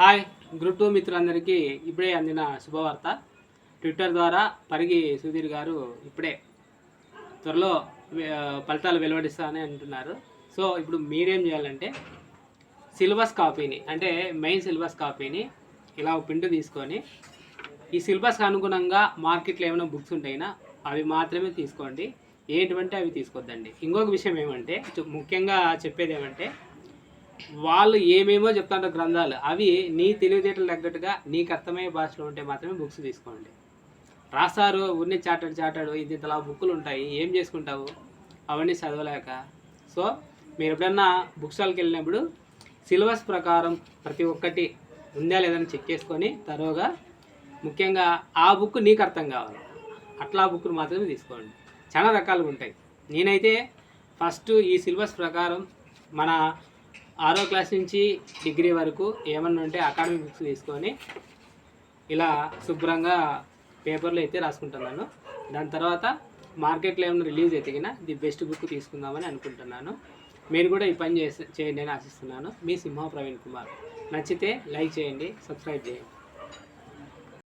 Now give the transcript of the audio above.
Hi group two మిత్రులందరికీ ఇప్పుడే అందిన శుభవార్త. ట్విట్టర్ ద్వారా పరిగి సుధీర్ గారు ఇప్పుడే త్వరలో ఫలితాలు వెలువడిస్తానని అంటున్నారు. సో ఇప్పుడు మీరేం చేయాలంటే సిలబస్ కాపీని అంటే మెయిన్ సిలబస్ కాపీని ఇలా ప్రింట్ తీసుకొని ఈ సిలబస్కి అనుగుణంగా మార్కెట్లో ఏమైనా బుక్స్ ఉంటాయినా అవి మాత్రమే తీసుకోండి. ఏంటంటే అవి తీసుకోద్దండి. ఇంకొక విషయం ఏమంటే ముఖ్యంగా చెప్పేది ఏమంటే వాళ్ళు ఏమేమో చెప్తాంటారు గ్రంథాలు అవి నీ తెలివితేటలు తగ్గట్టుగా నీకు అర్థమయ్యే భాషలో ఉంటే మాత్రమే బుక్స్ తీసుకోండి. రాస్తారు ఉన్ని చాటాడు చాటాడు ఇది ఇంతలా బుక్కులు ఉంటాయి ఏం చేసుకుంటావు? అవన్నీ చదవలేక. సో మీరు ఎప్పుడన్నా బుక్ స్టాల్కి వెళ్ళినప్పుడు సిలబస్ ప్రకారం ప్రతి ఒక్కటి ఉందా లేదని చెక్ చేసుకొని తరువుగా ముఖ్యంగా ఆ బుక్ నీకు అర్థం కావాలి. అట్లా బుక్ను మాత్రమే తీసుకోండి. చాలా రకాలుగా ఉంటాయి. నేనైతే ఫస్ట్ ఈ సిలబస్ ప్రకారం మన ఆరో క్లాస్ నుంచి డిగ్రీ వరకు ఏమన్నా ఉంటే అకాడమిక్ బుక్స్ తీసుకొని ఇలా శుభ్రంగా పేపర్లో అయితే రాసుకుంటున్నాను. దాని తర్వాత మార్కెట్లో ఏమైనా రిలీజ్ ఎతికినా ది బెస్ట్ బుక్ తీసుకుందామని అనుకుంటున్నాను. మీరు కూడా ఈ పని చేయండి అని ఆశిస్తున్నాను. మీ సింహ ప్రవీణ్ కుమార్. నచ్చితే లైక్ చేయండి సబ్స్క్రైబ్ చేయండి.